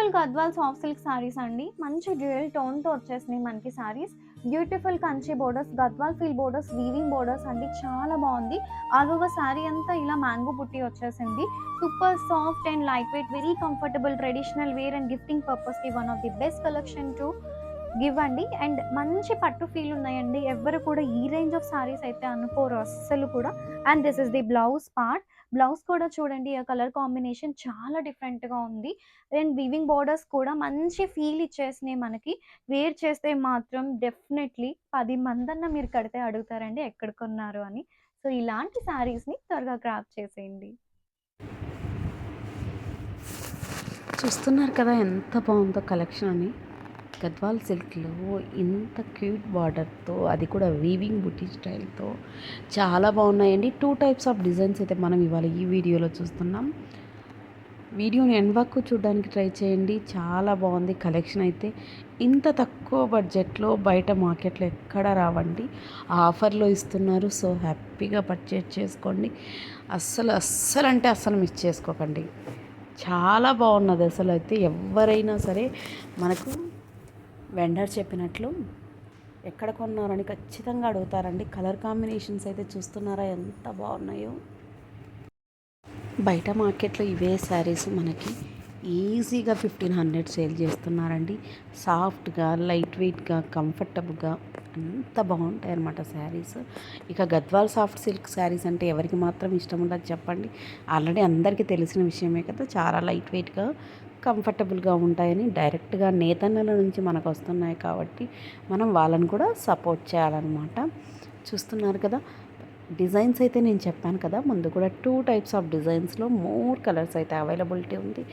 Beautiful Gadwal soft silk saris అండి. మంచి dual టోన్తో వచ్చేసినాయి మనకి saris beautiful Kanchi borders Gadwal feel borders weaving borders అండి. చాలా బాగుంది. ఆలోగా శారీ అంతా ఇలా మ్యాంగో పుట్టి వచ్చేసింది. Super soft and light weight very comfortable traditional wear and gifting పర్పస్కి one of the best collection to ఇవ్వండి అండ్. మంచి పట్టు ఫీల్ ఉన్నాయండి. ఎవ్వరు కూడా ఈ రేంజ్ ఆఫ్ సారీస్ అయితే అనుకోరు అస్సలు కూడా. And this is the blouse part. Blouse కూడా చూడండి ఆ కలర్ కాంబినేషన్ చాలా డిఫరెంట్గా ఉంది. అండ్ వీవింగ్ బోర్డర్స్ కూడా మంచి ఫీల్ ఇచ్చేసినాయి మనకి. వేర్ చేస్తే మాత్రం డెఫినెట్లీ పది మందన్న మీరు కడితే అడుగుతారండి ఎక్కడ కొన్నారు అని. సో ఇలాంటి శారీస్ని త్వరగా క్రాప్ చేసేయండి. చూస్తున్నారు కదా ఎంత బాగుందో కలెక్షన్ అని. గద్వాల్ సిల్క్లో ఇంత క్యూట్ బార్డర్తో అది కూడా వీవింగ్ బుటీ స్టైల్తో చాలా బాగున్నాయండి. టూ టైప్స్ ఆఫ్ డిజైన్స్ అయితే మనం ఇవాళ ఈ వీడియోలో చూస్తున్నాం. వీడియోని ఎండ్ వరకు చూడడానికి ట్రై చేయండి. చాలా బాగుంది కలెక్షన్ అయితే. ఇంత తక్కువ బడ్జెట్లో బయట మార్కెట్లో ఎక్కడ రావండి. ఆఫర్లో ఇస్తున్నారు. సో హ్యాపీగా పర్చేజ్ చేసుకోండి. అస్సలు అస్సలు అంటే అస్సలు మిస్ చేసుకోకండి. చాలా బాగున్నది అసలు అయితే. ఎవరైనా సరే మనకు వెండర్ చెప్పినట్లు ఎక్కడ కొన్నారని ఖచ్చితంగా అడుగుతారండి. కలర్ కాంబినేషన్స్ అయితే చూస్తున్నారా? ఎంత బాగున్నాయో. బయట మార్కెట్లో ఇవే శారీస్ మనకి ఈజీగా ఫిఫ్టీన్ హండ్రెడ్ సేల్ చేస్తున్నారండి. సాఫ్ట్గా లైట్ వెయిట్గా కంఫర్టబుల్గా అంత బాగుంటాయి అన్నమాట శారీస్. ఇక గద్వాల్ సాఫ్ట్ సిల్క్ శారీస్ అంటే ఎవరికి మాత్రం ఇష్టం ఉండదు చెప్పండి. ఆల్రెడీ అందరికీ తెలిసిన విషయమే కదా చాలా లైట్ వెయిట్గా కంఫర్టబుల్గా ఉంటాయని డైరెక్ట్గా నేతన్నల నుంచి మనకు వస్తున్నాయి కాబట్టి మనం వాళ్ళని కూడా సపోర్ట్ చేయాలన్నమాట. చూస్తున్నారు కదా డిజైన్స్ అయితే నేను చెప్పాను కదా ముందు కూడా టూ టైప్స్ ఆఫ్ డిజైన్స్లో మోర్ కలర్స్ అయితే అవైలబిలిటీ ఉంది.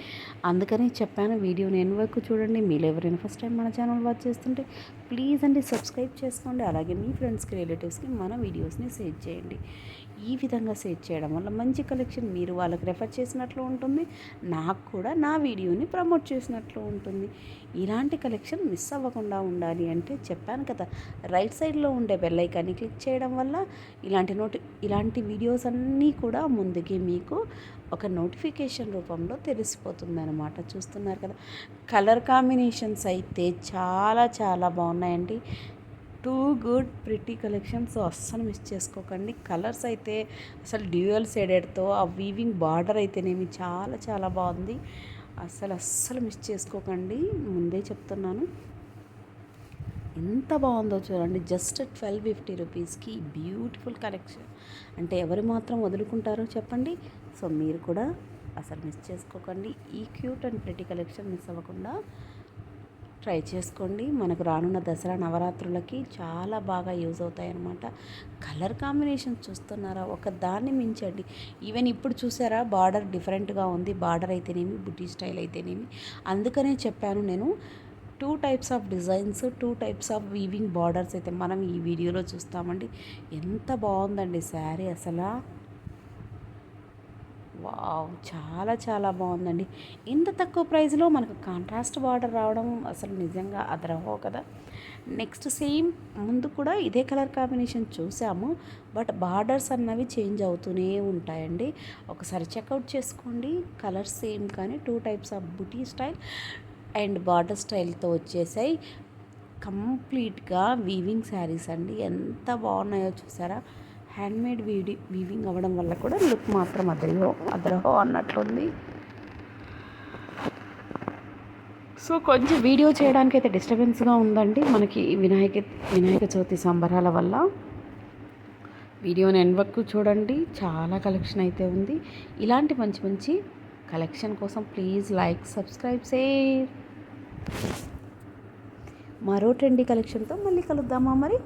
అందుకని చెప్పాను వీడియో నేను వరకు చూడండి. మీరు ఎవరైనా ఫస్ట్ టైం మన ఛానల్ వాచ్ చేస్తుంటే ప్లీజ్ అండి సబ్స్క్రైబ్ చేసుకోండి. అలాగే మీ ఫ్రెండ్స్కి రిలేటివ్స్కి మన వీడియోస్ని షేర్ చేయండి. ఈ విధంగా షేర్ చేయడం వల్ల మంచి కలెక్షన్ మీరు వాళ్ళకి రెఫర్ చేసినట్లు ఉంటుంది నాకు కూడా నా వీడియోని ప్రమోట్ చేసినట్లు ఉంటుంది. ఇలాంటి కలెక్షన్ మిస్ అవ్వకుండా ఉండాలి అంటే చెప్పాను కదా రైట్ సైడ్లో ఉండే బెల్ ఐకాన్ని క్లిక్ చేయడం వల్ల ఇలాంటి నోట్ ఇలాంటి వీడియోస్ అన్నీ కూడా ముందుకే మీకు ఒక నోటిఫికేషన్ రూపంలో తెలిసిపోతుంది అనమాట చూస్తున్నారు కదా? కలర్ కాంబినేషన్స్ అయితే చాలా చాలా బాగున్నాయండి. టూ గుడ్ ప్రిటీ కలెక్షన్స్ అస్సలు మిస్ చేసుకోకండి. కలర్స్ అయితే అసలు డ్యూయల్ షేడెడ్తో ఆ వీవింగ్ బార్డర్ అయితేనేమి చాలా చాలా బాగుంది. అసలు అస్సలు మిస్ చేసుకోకండి. ముందే చెప్తున్నాను. ఎంత బాగుందో చూడండి. జస్ట్ ట్వెల్వ్ ఫిఫ్టీ రూపీస్కి బ్యూటిఫుల్ కలెక్షన్. అంటే ఎవరు మాత్రం వదులుకుంటారో చెప్పండి. సో మీరు కూడా అసలు మిస్ చేసుకోకండి. ఈ cute and pretty collection miss అవ్వకుండా ట్రై చేసుకోండి. మనకు రానున్న దసరా నవరాత్రులకి చాలా బాగా యూజ్ అవుతాయి అన్నమాట కలర్ కాంబినేషన్ చూస్తున్నారా? ఒక దాన్ని మించండి. ఈవెన్ ఇప్పుడు చూసారా? బార్డర్ డిఫరెంట్గా ఉంది. బార్డర్ అయితేనేమి బుటీ స్టైల్ అయితేనేమి. అందుకనే చెప్పాను నేను two types of designs two types of weaving borders అయితే మనం ఈ వీడియోలో చూస్తామండి. ఎంత బాగుందండి శారీ అసలు. వావ్ చాలా చాలా బాగుందండి. ఇంత తక్కువ ప్రైస్లో మనకు కాంట్రాస్ట్ బార్డర్ రావడం అసలు నిజంగా అదరహో కదా. నెక్స్ట్ సేమ్ ముందు కూడా ఇదే కలర్ కాంబినేషన్ చూసాము. బట్ బార్డర్స్ అన్నవి చేంజ్ అవుతూనే ఉంటాయండి. ఒకసారి చెక్అవుట్ చేసుకోండి. కలర్ సేమ్ కానీ టూ టైప్స్ ఆఫ్ బుటీ స్టైల్ అండ్ బార్డర్ స్టైల్తో వచ్చేసాయి. కంప్లీట్గా వీవింగ్ శారీస్ అండి. ఎంత బాగున్నాయో చూసారా? హ్యాండ్మేడ్ వీడి వీవింగ్ అవ్వడం వల్ల కూడా లుక్ మాత్రం అదరహో అదరహో అన్నట్లుంది. సో కొంచెం వీడియో చేయడానికి అయితే డిస్టర్బెన్స్గా ఉందండి. మనకి వినాయక వినాయక చవితి సంబరాల వల్ల. వీడియోని ఎండ్ వరకు చూడండి. చాలా కలెక్షన్ అయితే ఉంది. ఇలాంటి మంచి మంచి కలెక్షన్ కోసం ప్లీజ్ లైక్ సబ్స్క్రైబ్ షేర్. మరో ట్రెండీ కలెక్షన్తో మళ్ళీ కలుద్దామా మరి?